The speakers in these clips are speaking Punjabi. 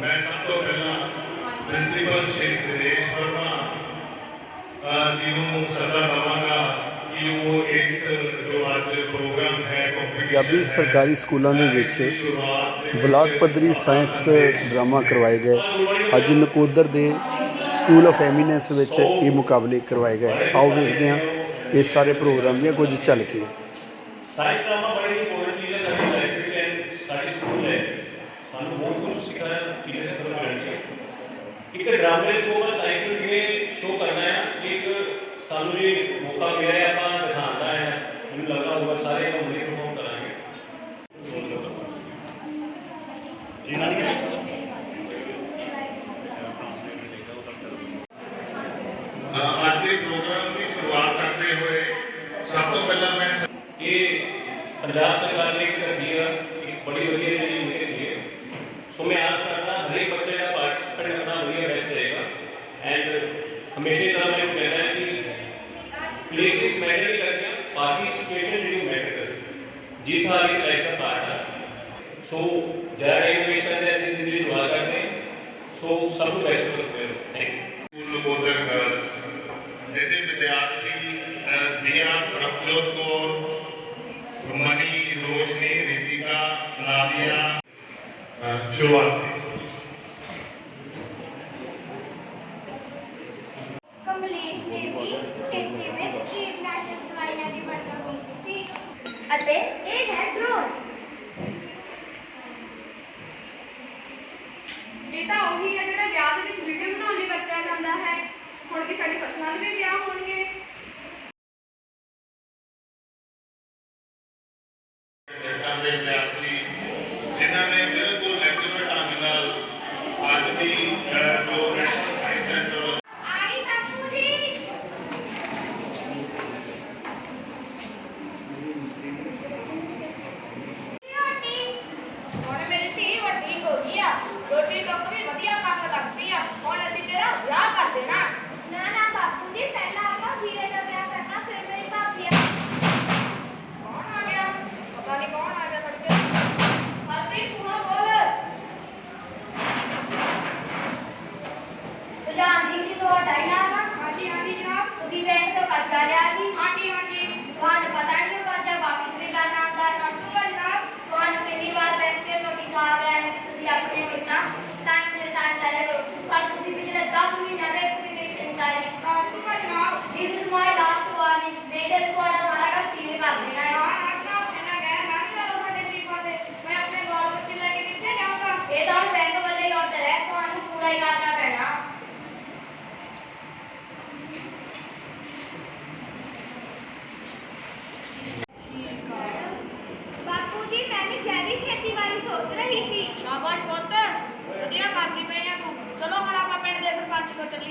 ਮੈਂ ਸਭ ਤੋਂ ਪਹਿਲਾਂ ਪ੍ਰਿੰਸੀਪਲ ਸ਼੍ਰੀ ਵਰਮਾ ਜੀ ਨੂੰ ਸਦਾ ਦਵਾਂਗਾ ਕਿ ਉਹ ਇਸ ਜੋ ਅੱਜ ਪ੍ਰੋਗਰਾਮ ਹੈ ਪੰਜਾਬੀ ਸਰਕਾਰੀ ਸਕੂਲਾਂ ਦੇ ਵਿੱਚ ਬਲਾਕ ਪੱਧਰੀ ਸਾਇੰਸ ਡਰਾਮਾ ਕਰਵਾਏ ਗਏ। ਅੱਜ ਨਕੋਦਰ ਦੇ ਸਕੂਲ ਆਫ ਐਮੀਨੈਂਸ ਵਿੱਚ ਇਹ ਮੁਕਾਬਲੇ ਕਰਵਾਏ ਗਏ। ਆਓ ਵੇਖਦੇ ਹਾਂ ਇਹ ਸਾਰੇ ਪ੍ਰੋਗਰਾਮ ਦੀਆਂ ਕੁਝ ਝਲਕੀਆਂ। ਸਾਇੰਸ ਡਰਾਮਾ ਬੜੀ ਇੱਕ ਡਰਾਮੇ ਤੋਂ ਬਸ ਸਾਈਕਲ ਕਿਵੇਂ ਸ਼ੋ ਕਰਨਾ ਹੈ ਇੱਕ ਸਾਨੂੰ ਇਹ ਮੌਕਾ ਮਿਲਿਆ ਹੈ ਆਪਾਂ ਦਿਖਾਉਂਦਾ ਹੈ ਮੈਨੂੰ ਲੱਗਾ ਹੋਊਗਾ ਸਾਰੇ ਹਮਲੇ ਪਰਫਾਰਮ ਕਰਾਂਗੇ ਜੀ ਨਾਲ ਅੱਜ ਦੇ ਪ੍ਰੋਗਰਾਮ ਦੀ ਸ਼ੁਰੂਆਤ ਕਰਦੇ ਹੋਏ ਸਭ ਤੋਂ ਪਹਿਲਾਂ ਮੈਂ ਇਹ ਪੰਜਾਬ ਸਰਕਾਰ बार ये कार्यक्रम बांटा सो ज़्यादा टाइम वेस्ट करने ऐसी ज़िंदगी शुरुआत करने सो सब कुछ बेस्ट करते हो। पूर्ण बोधक जैसे विद्यार्थी दिया प्रभजोत कौर मनी रोशनी, रितिका, नादिया। शुरुआत ਸਾਡੀ ਪਰਸਨਲ ਵੀ ਵਿਆਹ ਹੋਣਗੇ।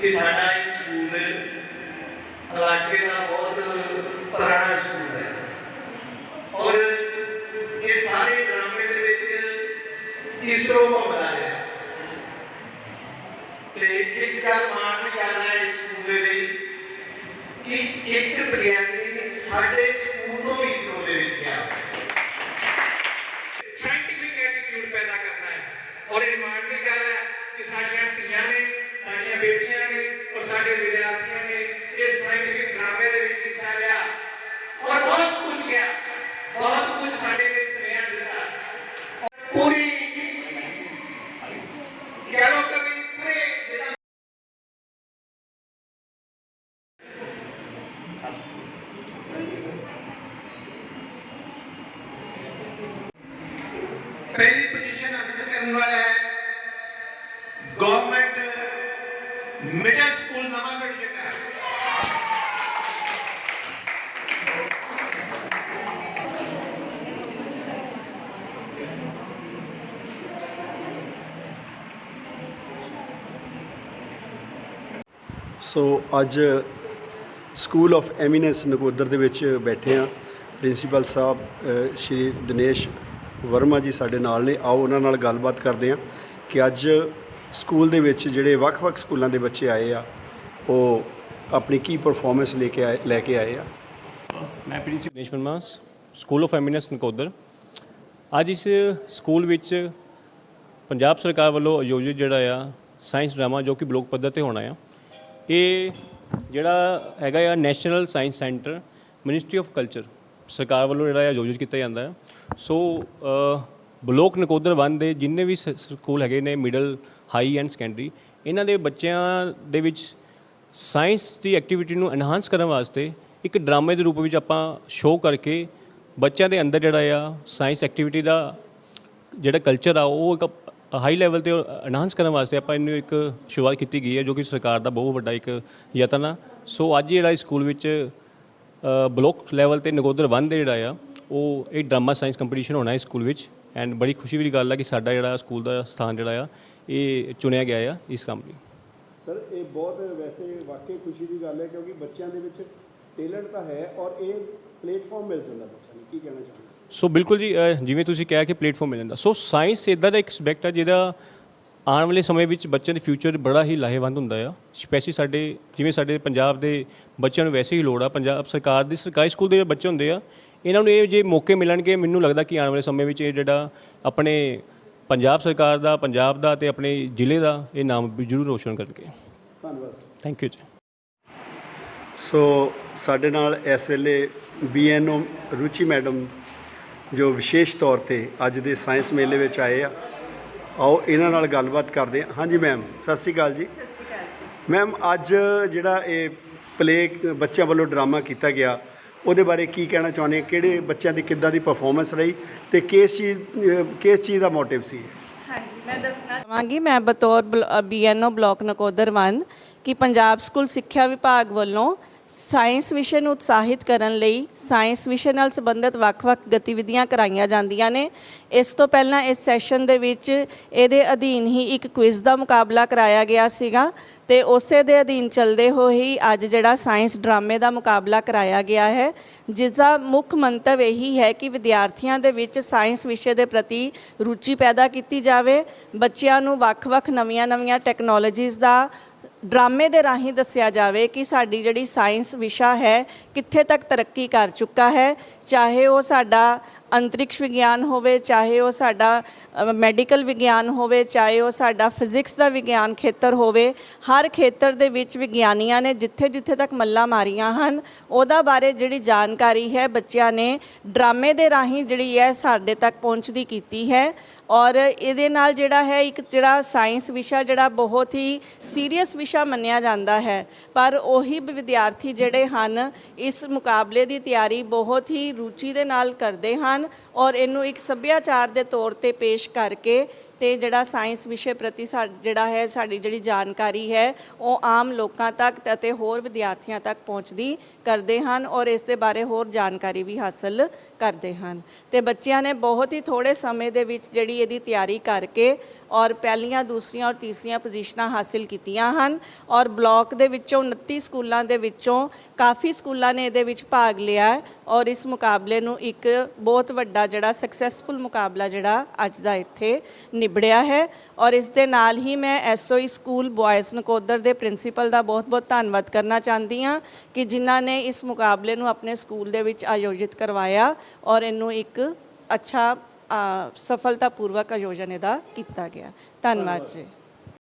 ਕਿ ਸਾਡਾ ਇਹ ਸਕੂਲ ਇਲਾਕੇ ਦਾ ਬਹੁਤ ಗೌರ್ಮೆಂಟ್ ಮಿಡಲ್ ಸ್ಕೂಲ್ ನವಾಗಢ ਸੋ ਅੱਜ ਸਕੂਲ ਆਫ ਐਮੀਨੈਂਸ ਨਕੋਦਰ ਦੇ ਵਿੱਚ ਬੈਠੇ ਆ ਪ੍ਰਿੰਸੀਪਲ ਸਾਹਿਬ ਸ਼੍ਰੀ ਦਿਨੇਸ਼ ਵਰਮਾ ਜੀ ਸਾਡੇ ਨਾਲ ਨੇ। ਆਓ ਉਹਨਾਂ ਨਾਲ ਗੱਲਬਾਤ ਕਰਦੇ ਆ ਕਿ ਅੱਜ ਸਕੂਲ ਦੇ ਵਿੱਚ ਜਿਹੜੇ ਵੱਖ-ਵੱਖ ਸਕੂਲਾਂ ਦੇ ਬੱਚੇ ਆਏ ਆ, ਉਹ ਆਪਣੀ ਕੀ ਪਰਫਾਰਮੈਂਸ ਲੈ ਕੇ ਆਏ, ਲੈ ਕੇ ਆਏ ਆ? ਮੈਂ principal Dinesh Verma school of eminence Nakodar. ਅੱਜ ਇਸ ਸਕੂਲ ਵਿੱਚ ਪੰਜਾਬ ਸਰਕਾਰ ਵੱਲੋਂ ਆਯੋਜਿਤ ਜਿਹੜਾ ਆ ਸਾਇੰਸ ਡਰਾਮਾ ਜੋ ਕਿ ਬਲੋਕ ਪੱਧਰ ਤੇ ਹੋਣਾ ਆ, ਇਹ ਜਿਹੜਾ ਹੈਗਾ ਆ national science centre ministry of culture ਸਰਕਾਰ ਵੱਲੋਂ ਜਿਹੜਾ ਆਯੋਜਿਤ ਕੀਤਾ ਜਾਂਦਾ ਹੈ ਸੋ ਬਲੋਕ ਨਕੋਦਰ ਵਨ ਦੇ ਜਿੰਨੇ ਵੀ ਸ- ਸਕੂਲ ਹੈਗੇ ਨੇ ਮਿਡਲ ਹਾਈ ਐਂਡ ਸੈਕੰਡਰੀ ਇਹਨਾਂ ਦੇ ਬੱਚਿਆਂ ਦੇ ਵਿੱਚ ਸਾਇੰਸ ਦੀ ਐਕਟੀਵਿਟੀ ਨੂੰ ਐਨਹਾਂਸ ਕਰਨ ਵਾਸਤੇ ਇੱਕ ਡਰਾਮੇ ਦੇ ਰੂਪ ਵਿੱਚ ਆਪਾਂ ਸ਼ੋਅ ਕਰਕੇ ਬੱਚਿਆਂ ਦੇ ਅੰਦਰ ਜਿਹੜਾ ਆ ਸਾਇੰਸ ਐਕਟੀਵਿਟੀ ਦਾ ਜਿਹੜਾ ਕਲਚਰ ਆ ਉਹ ਇੱਕ ਹਾਈ ਲੈਵਲ ਤੇ ਐਨਹਾਂਸ ਕਰਨ ਵਾਸਤੇ ਆਪਾਂ ਇਹਨੂੰ ਇੱਕ ਸ਼ੁਰੂਆਤ ਕੀਤੀ ਗਈ ਹੈ ਜੋ ਕਿ ਸਰਕਾਰ ਦਾ ਬਹੁਤ ਵੱਡਾ ਇੱਕ ਯਤਨ ਆ। ਸੋ ਅੱਜ ਜਿਹੜਾ ਇਸ ਸਕੂਲ ਵਿੱਚ ਅ, ਬਲੋਕ ਲੈਵਲ ਤੇ ਨਗੋਦਰ 1 ਦੇ ਜਿਹੜਾ ਆ ਉਹ ਇਹ ਡਰਾਮਾ ਸਾਇੰਸ ਕੰਪੀਟੀਸ਼ਨ ਹੋਣਾ ਹੈ ਇਸ ਸਕੂਲ ਵਿੱਚ। ਐਂਡ ਬੜੀ ਖੁਸ਼ੀ ਵਾਲੀ ਗੱਲ ਆ ਕਿ ਸਾਡਾ ਜਿਹੜਾ ਸਕੂਲ ਦਾ ਸਥਾਨ ਜਿਹੜਾ ਆ ਇਹ ਚੁਣਿਆ ਗਿਆ ਆ ਇਸ ਕੰਮ ਲਈ। ਸਰ ਇਹ ਬਹੁਤ ਵੈਸੇ ਵਾਕਈ ਖੁਸ਼ੀ ਦੀ ਗੱਲ ਹੈ ਕਿਉਂਕਿ ਬੱਚਿਆਂ ਦੇ ਵਿੱਚ ਟੈਲੈਂਟ ਤਾਂ ਹੈ ਔਰ ਇਹ ਪਲੇਟਫਾਰਮ ਮਿਲ ਜਾਂਦਾ ਬੱਚਿਆਂ ਨੂੰ। ਕੀ ਕਹਿਣਾ ਚਾਹੁੰਦੇ ਸੋ ਬਿਲਕੁਲ ਜੀ ਅ, ਜਿਵੇਂ ਤੁਸੀਂ ਕਿਹਾ ਕਿ ਪਲੇਟਫਾਰਮ ਮਿਲ ਜਾਂਦਾ। ਸੋ ਸਾਇੰਸ ਇਦਾਂ ਦਾ ਇੱਕ ਸਬਜੈਕਟ ਹੈ ਜਿਹਦਾ ਆਉਣ ਵਾਲੇ ਸਮੇਂ ਵਿੱਚ ਬੱਚਿਆਂ ਦੇ ਫਿਊਚਰ ਬੜਾ ਹੀ ਲਾਹੇਵੰਦ ਹੁੰਦਾ ਆ। ਸਪੈਸ਼ਲੀ ਸਾਡੇ ਜਿਵੇਂ ਸਾਡੇ ਪੰਜਾਬ ਦੇ ਬੱਚਿਆਂ ਨੂੰ ਵੈਸੇ ਹੀ ਲੋੜ ਆ। ਪੰਜਾਬ ਸਰਕਾਰ ਦੀ ਸਰਕਾਰੀ ਸਕੂਲ ਦੇ ਜਿਹੜੇ ਬੱਚੇ ਹੁੰਦੇ ਆ ਇਹਨਾਂ ਨੂੰ ਇਹ ਜੇ ਮੌਕੇ ਮਿਲਣਗੇ ਮੈਨੂੰ ਲੱਗਦਾ ਕਿ ਆਉਣ ਵਾਲੇ ਸਮੇਂ ਵਿੱਚ ਇਹ ਜਿਹੜਾ ਆਪਣੇ ਪੰਜਾਬ ਸਰਕਾਰ ਦਾ ਪੰਜਾਬ ਦਾ ਤੇ ਆਪਣੇ ਜ਼ਿਲ੍ਹੇ ਦਾ ਇਹ ਨਾਮ ਵੀ ਜ਼ਰੂਰ ਰੋਸ਼ਨ ਕਰਨਗੇ ਧੰਨਵਾਦ ਥੈਂਕ ਯੂ ਜੀ। ਸੋ ਸਾਡੇ ਨਾਲ ਇਸ ਵੇਲੇ ਬੀਐਨਓ ਰੁਚੀ ਮੈਡਮ ਜੋ ਵਿਸ਼ੇਸ਼ ਤੌਰ ਤੇ ਅੱਜ ਦੇ ਸਾਇੰਸ ਮੇਲੇ ਵਿੱਚ ਆਏ ਆ। ਆਓ ਇਹਨਾਂ ਨਾਲ ਗੱਲਬਾਤ ਕਰਦੇ ਹਾਂ। ਹਾਂਜੀ ਮੈਮ ਸਤਿ ਸ਼੍ਰੀ ਅਕਾਲ ਜੀ। ਸਤਿ ਸ਼੍ਰੀ ਅਕਾਲ ਮੈਮ ਅੱਜ ਜਿਹੜਾ ਇਹ ਪਲੇ ਬੱਚਿਆਂ ਵੱਲੋਂ ਡਰਾਮਾ ਕੀਤਾ ਗਿਆ ਉਹਦੇ ਬਾਰੇ ਕੀ ਕਹਿਣਾ ਚਾਹੁੰਦੇ ਕਿਹੜੇ ਬੱਚਿਆਂ ਦੀ ਕਿੱਦਾਂ ਦੀ ਪਰਫਾਰਮੈਂਸ ਰਹੀ ਤੇ ਕਿਸ ਚੀਜ਼ ਕਿਸ ਚੀਜ਼ ਦਾ ਮੋਟਿਵ ਸੀ? ਹਾਂਜੀ, ਮੈਂ ਦੱਸਣਾ ਚਾਹਾਂਗੀ, ਮੈਂ ਬਤੌਰ ਬੀਐਨਓ ਬਲਾਕ ਨਕੋਦਰ 1 ਕਿ ਪੰਜਾਬ ਸਕੂਲ ਸਿੱਖਿਆ ਵਿਭਾਗ ਵੱਲੋਂ ਸਾਇੰਸ ਵਿਸ਼ੇ ਨੂੰ ਉਤਸ਼ਾਹਿਤ ਕਰਨ ਲਈ ਸਾਇੰਸ ਵਿਸ਼ੇ ਨਾਲ ਸੰਬੰਧਿਤ ਵੱਖ-ਵੱਖ ਗਤੀਵਿਧੀਆਂ ਕਰਾਈਆਂ ਜਾਂਦੀਆਂ ਨੇ। ਇਸ ਤੋਂ ਪਹਿਲਾਂ ਇਸ ਸੈਸ਼ਨ ਦੇ ਵਿੱਚ ਇਹਦੇ ਅਧੀਨ ਹੀ ਇੱਕ ਕੁਇਜ਼ ਦਾ ਮੁਕਾਬਲਾ ਕਰਾਇਆ ਗਿਆ ਸੀਗਾ ਤੇ ਉਸੇ ਦੇ ਅਧੀਨ ਚੱਲਦੇ ਹੋਏ ਹੀ ਅੱਜ ਜਿਹੜਾ ਸਾਇੰਸ ਡਰਾਮੇ ਦਾ ਮੁਕਾਬਲਾ ਕਰਾਇਆ ਗਿਆ ਹੈ, ਜਿਸ ਦਾ ਮੁੱਖ ਮੰਤਵ ਇਹੀ ਹੈ ਕਿ ਵਿਦਿਆਰਥੀਆਂ ਦੇ ਵਿੱਚ ਸਾਇੰਸ ਵਿਸ਼ੇ ਦੇ ਪ੍ਰਤੀ ਰੁਚੀ ਪੈਦਾ ਕੀਤੀ ਜਾਵੇ। ਬੱਚਿਆਂ ਨੂੰ ਵੱਖ-ਵੱਖ ਨਵੀਆਂ-ਨਵੀਆਂ ਟੈਕਨੋਲੋਜੀਜ਼ ਦਾ ਡਰਾਮੇ ਦੇ ਰਾਹੀਂ ਦੱਸਿਆ ਜਾਵੇ ਕਿ ਸਾਡੀ ਜਿਹੜੀ ਸਾਇੰਸ ਵਿਸ਼ਾ ਹੈ, ਕਿੱਥੇ ਤੱਕ ਤਰੱਕੀ ਕਰ ਚੁੱਕਾ ਹੈ, ਚਾਹੇ ਉਹ ਸਾਡਾ ਅੰਤਰਿਕਸ਼ ਵਿਗਿਆਨ ਹੋਵੇ, ਚਾਹੇ ਉਹ ਸਾਡਾ ਮੈਡੀਕਲ ਵਿਗਿਆਨ ਹੋਵੇ, ਚਾਹੇ ਉਹ ਸਾਡਾ ਫਿਜ਼ਿਕਸ ਦਾ ਵਿਗਿਆਨ ਖੇਤਰ ਹੋਵੇ, ਹਰ ਖੇਤਰ ਦੇ ਵਿੱਚ ਵਿਗਿਆਨੀਆਂ ਨੇ ਜਿੱਥੇ ਜਿੱਥੇ ਤੱਕ ਮੱਲਾਂ ਮਾਰੀਆਂ ਹਨ, ਉਹਦਾ ਬਾਰੇ ਜਿਹੜੀ ਜਾਣਕਾਰੀ ਹੈ ਬੱਚਿਆਂ ਨੇ ਡਰਾਮੇ ਦੇ ਰਾਹੀਂ ਜਿਹੜੀ ਹੈ ਸਾਡੇ ਤੱਕ ਪਹੁੰਚਦੀ ਕੀਤੀ ਹੈ। ਔਰ ਇਹਦੇ ਨਾਲ ਜਿਹੜਾ ਹੈ ਇੱਕ ਜਿਹੜਾ ਸਾਇੰਸ ਵਿਸ਼ਾ ਜਿਹੜਾ ਬਹੁਤ ਹੀ ਸੀਰੀਅਸ ਵਿਸ਼ਾ ਮੰਨਿਆ ਜਾਂਦਾ ਹੈ। ਪਰ ਉਹੀ ਵਿਦਿਆਰਥੀ ਜਿਹੜੇ ਹਨ, ਇਸ ਮੁਕਾਬਲੇ ਦੀ ਤਿਆਰੀ ਬਹੁਤ ਹੀ ਰੁਚੀ ਦੇ ਨਾਲ ਕਰਦੇ ਹਨ। ਔਰ ਇਹਨੂੰ ਇੱਕ ਸੱਭਿਆਚਾਰ ਦੇ ਤੌਰ ਤੇ ਪੇਸ਼ ਕਰਕੇ ਤੇ ਜਿਹੜਾ ਸਾਇੰਸ ਵਿਸ਼ੇ ਪ੍ਰਤੀ ਸਾ, ਜਿਹੜਾ ਹੈ, ਸਾਡੀ ਜਿਹੜੀ ਜਾਣਕਾਰੀ ਹੈ, ਉਹ ਆਮ ਲੋਕਾਂ ਤੱਕ ਅਤੇ ਹੋਰ ਵਿਦਿਆਰਥੀਆਂ ਤੱਕ ਪਹੁੰਚਦੀ ਕਰਦੇ ਹਨ ਔਰ ਇਸ ਦੇ ਬਾਰੇ ਹੋਰ ਜਾਣਕਾਰੀ ਵੀ ਹਾਸਲ ਕਰਦੇ ਹਨ। ਤੇ ਬੱਚਿਆਂ ਨੇ ਬਹੁਤ ਹੀ ਥੋੜੇ ਸਮੇਂ ਦੇ ਵਿੱਚ ਜਿਹੜੀ ਇਹਦੀ ਤਿਆਰੀ ਕਰਕੇ ਔਰ ਪਹਿਲੀਆਂ, ਦੂਸਰੀਆਂ ਔਰ ਤੀਸਰੀਆਂ ਪੋਜੀਸ਼ਨਾਂ ਹਾਸਿਲ ਕੀਤੀਆਂ ਹਨ ਔਰ ਬਲਾਕ ਦੇ ਵਿੱਚੋਂ 29 ਸਕੂਲਾਂ ਦੇ ਵਿੱਚੋਂ ਕਾਫੀ ਸਕੂਲਾਂ ਨੇ ਇਹਦੇ ਵਿੱਚ ਭਾਗ ਲਿਆ ਔਰ ਇਸ ਮੁਕਾਬਲੇ ਨੂੰ ਇੱਕ ਬਹੁਤ ਵੱਡਾ ਜਿਹੜਾ ਸਕਸੈਸਫੁਲ ਮੁਕਾਬਲਾ ਜਿਹੜਾ ਅੱਜ ਦਾ ਇੱਥੇ ਨਿਬੜਿਆ ਹੈ ਔਰ ਇਸ ਦੇ ਨਾਲ ਹੀ ਮੈਂ ਐਸਓਈ ਸਕੂਲ ਬॉयਜ਼ ਨਕੋਦਰ ਦੇ ਪ੍ਰਿੰਸੀਪਲ ਦਾ ਬਹੁਤ-ਬਹੁਤ ਧੰਨਵਾਦ ਕਰਨਾ ਚਾਹੁੰਦੀ ਹਾਂ ਕਿ ਜਿਨ੍ਹਾਂ ਨੇ ਇਸ ਮੁਕਾਬਲੇ ਨੂੰ ਆਪਣੇ ਸਕੂਲ ਦੇ ਵਿੱਚ ਆਯੋਜਿਤ ਕਰਵਾਇਆ ਔਰ ਇਹਨੂੰ ਇੱਕ ਅੱਛਾ ਅ, ਸਫਲਤਾਪੂਰਵਕ ਆਯੋਜਨ ਇਹਦਾ ਕੀਤਾ ਗਿਆ। ਧੰਨਵਾਦ ਜੀ।